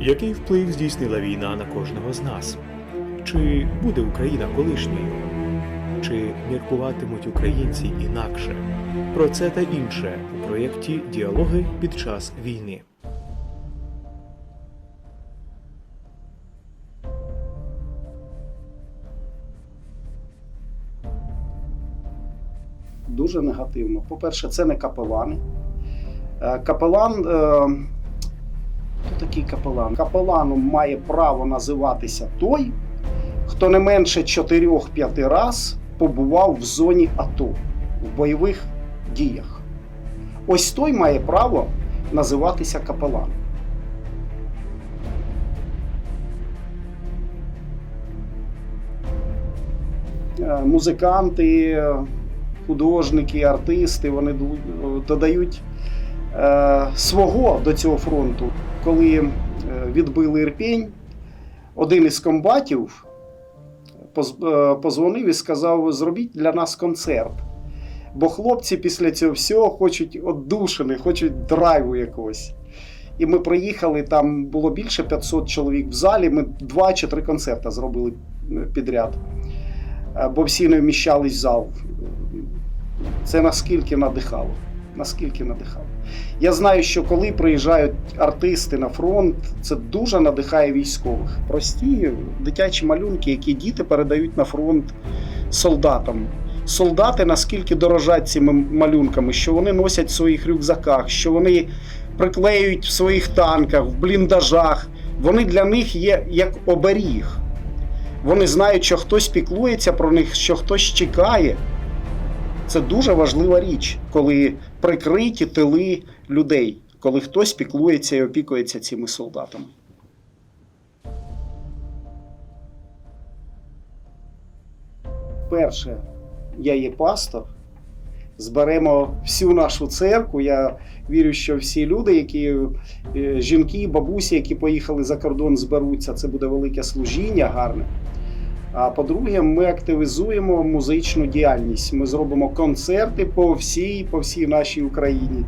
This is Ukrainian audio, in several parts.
Який вплив здійснила війна на кожного з нас? Чи буде Україна колишньою? Чи міркуватимуть українці інакше? Про це та інше у проєкті Діалоги під час війни. дуже негативно. По-перше, це не капелани. Е, Капелан. Хто такий капелан? Капеланом має право називатися той, хто не менше 4-5 раз побував в зоні АТО в бойових діях. Ось той має право називатися капеланом. Е, Музиканти, художники, артисти, вони додають свого до цього фронту. Коли е, відбили Ірпінь, один із комбатів е, позвонив і сказав: зробіть для нас концерт. Бо хлопці після цього всього хочуть отдушини, хочуть драйву якогось. І ми приїхали, там було більше 500 чоловік в залі. Ми два чи три концерти зробили е, підряд, Е, бо всі не вміщались в зал. Це наскільки надихало. Наскільки надихало. Я знаю, що коли приїжджають артисти на фронт, це дуже надихає військових. Прості дитячі малюнки, які діти передають на фронт солдатам. Солдати наскільки дорожать цими малюнками, що вони носять в своїх рюкзаках, що вони приклеюють в своїх танках, в бліндажах. Вони для них є як оберіг. Вони знають, що хтось піклується про них, що хтось чекає. Це дуже важлива річ, коли прикриті тили людей, коли хтось піклується і опікується цими солдатами. Перше, я є пастор. Зберемо всю нашу церкву. Я вірю, що всі люди, які е, жінки, бабусі, які поїхали за кордон, зберуться. Це буде велике служіння гарне. А по-друге, ми активізуємо музичну діяльність. Ми зробимо концерти по всій, по всій нашій Україні.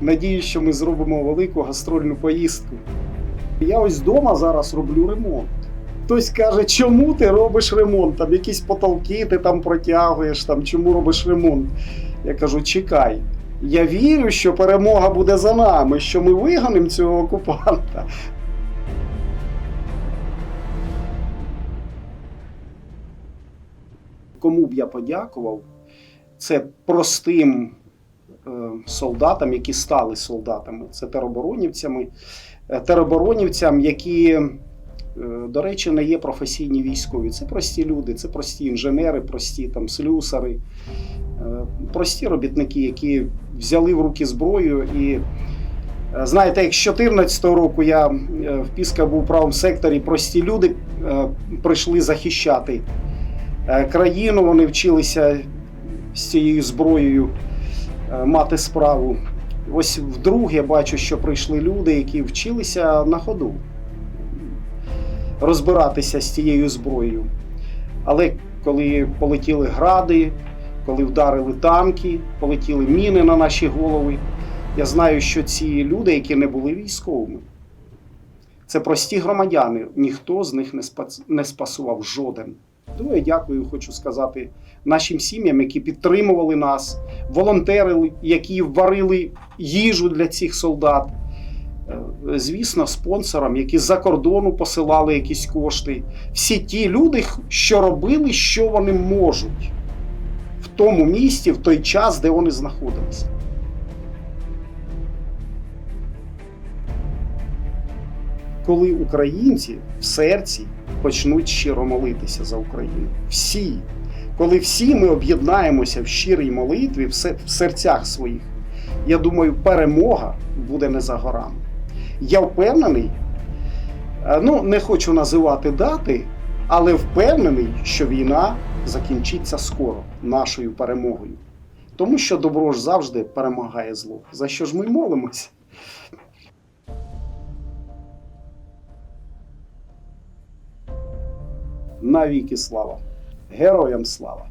Надіюсь, що ми зробимо велику гастрольну поїздку. Я ось вдома зараз роблю ремонт. Хтось каже, чому ти робиш ремонт? Там якісь потолки ти там протягуєш, там чому робиш ремонт? Я кажу, чекай. Я вірю, що перемога буде за нами, що ми вигонимо цього окупанта. Кому б я подякував, це простим е, солдатам, які стали солдатами, це тероборонівцями, е, тероборонівцям, які, е, до речі, не є професійні військові. Це прості люди, це прості інженери, прості там слюсари, прості робітники, які взяли в руки зброю і. Знаєте, як з 2014 року я в Піска був у правому секторі, прості люди прийшли захищати країну, вони вчилися з цією зброєю е, мати справу. Ось вдруге бачу, що прийшли люди, які вчилися на ходу розбиратися з цією зброєю. Але коли полетіли гради, коли вдарили танки, полетіли міни на наші голови, я знаю, що ці люди, які не були військовими, це прості громадяни, ніхто з них не спасував жоден. Тому я дякую, хочу сказати нашим сім'ям, які підтримували нас, волонтери, які варили їжу для цих солдат. Е, Звісно, спонсорам, які з-за кордону посилали якісь кошти. Всі ті люди, що робили, що вони можуть в тому місті, в той час, де вони знаходилися. Коли українці в серці почнуть щиро молитися за Україну. Всі. Коли всі ми об'єднаємося в щирій молитві, в се- в серцях своїх, я думаю, перемога буде не за горами. Я впевнений, е, ну не хочу називати дати, але впевнений, що війна закінчиться скоро нашою перемогою. Тому що добро ж завжди перемагає зло. За що ж ми й Навіки слава! Героям слава!